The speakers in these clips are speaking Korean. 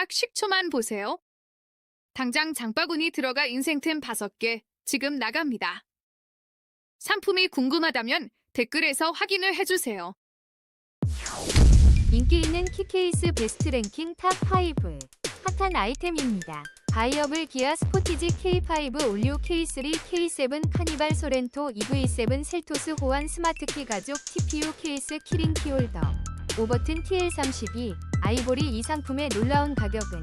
딱 10초만 보세요. 당장 장바구니 들어가 인생템 5개 지금 나갑니다. 상품이 궁금하다면 댓글에서 확인을 해주세요. 인기 있는 키케이스 베스트 랭킹 탑5 핫한 아이템입니다. 바이어블 기아 스포티지 K5 올리오 K3 K7 카니발 소렌토 EV7 셀토스 호환 스마트키 가죽 TPU 케이스 키링 키홀더 오버튼 TL32 아이보리 이 상품의 놀라운 가격은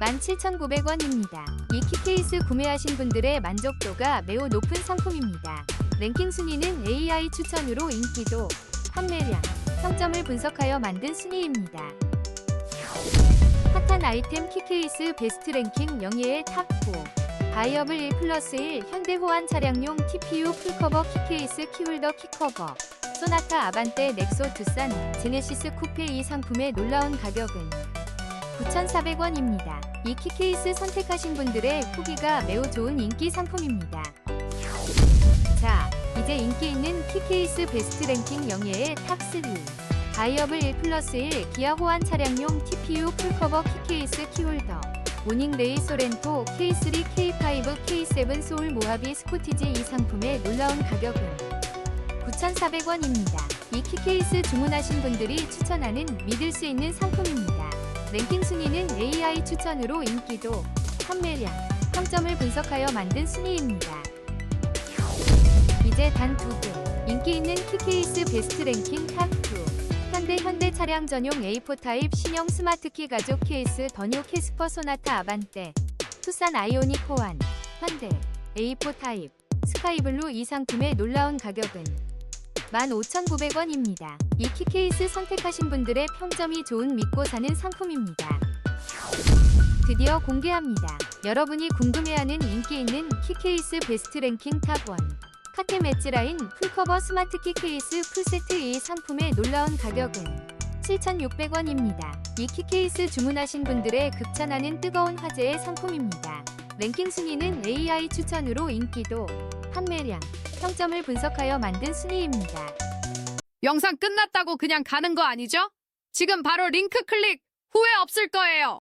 17,900원입니다. 이 키케이스 구매하신 분들의 만족도가 매우 높은 상품입니다. 랭킹 순위는 AI 추천으로 인기도, 판매량, 평점을 분석하여 만든 순위입니다. 핫한 아이템 키케이스 베스트 랭킹 영예의 탑4 바이어블 1 플러스 1 현대 호환 차량용 TPU 풀커버 키케이스 키홀더 키커버 소나타 아반떼 넥소 투싼 제네시스 쿠페 이 상품의 놀라운 가격은 9,400원입니다. 이 키케이스 선택하신 분들의 후기가 매우 좋은 인기 상품입니다. 자, 이제 인기 있는 키케이스 베스트 랭킹 영예의 탑3 바이어블 1 플러스 1 기아 호환 차량용 TPU 풀커버 키케이스 키홀더 모닝레이 소렌토 K3 K5 K7 소울 모하비 스코티지 이 상품의 놀라운 가격은 9,400원입니다. 이 키케이스 주문하신 분들이 추천하는 믿을 수 있는 상품입니다. 랭킹 순위는 AI 추천으로 인기도, 판매량, 평점을 분석하여 만든 순위입니다. 이제 단 두 개. 인기 있는 키케이스 베스트 랭킹 탑2. 현대 현대 차량 전용 A4 타입 신형 스마트키 가죽 케이스 더뉴 캐스퍼 소나타 아반떼. 투싼 아이오닉 호환. 현대 A4 타입. 스카이블루 이 상품의 놀라운 가격은 15,900원입니다. 이 키케이스 선택하신 분들의 평점이 좋은 믿고 사는 상품입니다. 드디어 공개합니다. 여러분이 궁금해하는 인기 있는 키케이스 베스트 랭킹 탑1. 카테 매치라인 풀커버 스마트 키 케이스 풀세트 이 상품의 놀라운 가격은 7,600원입니다. 이 키케이스 주문하신 분들의 극찬하는 뜨거운 화제의 상품입니다. 랭킹 순위는 AI 추천으로 인기도, 판매량, 평점을 분석하여 만든 순위입니다. 영상 끝났다고 그냥 가는 거 아니죠? 지금 바로 링크 클릭 후회 없을 거예요.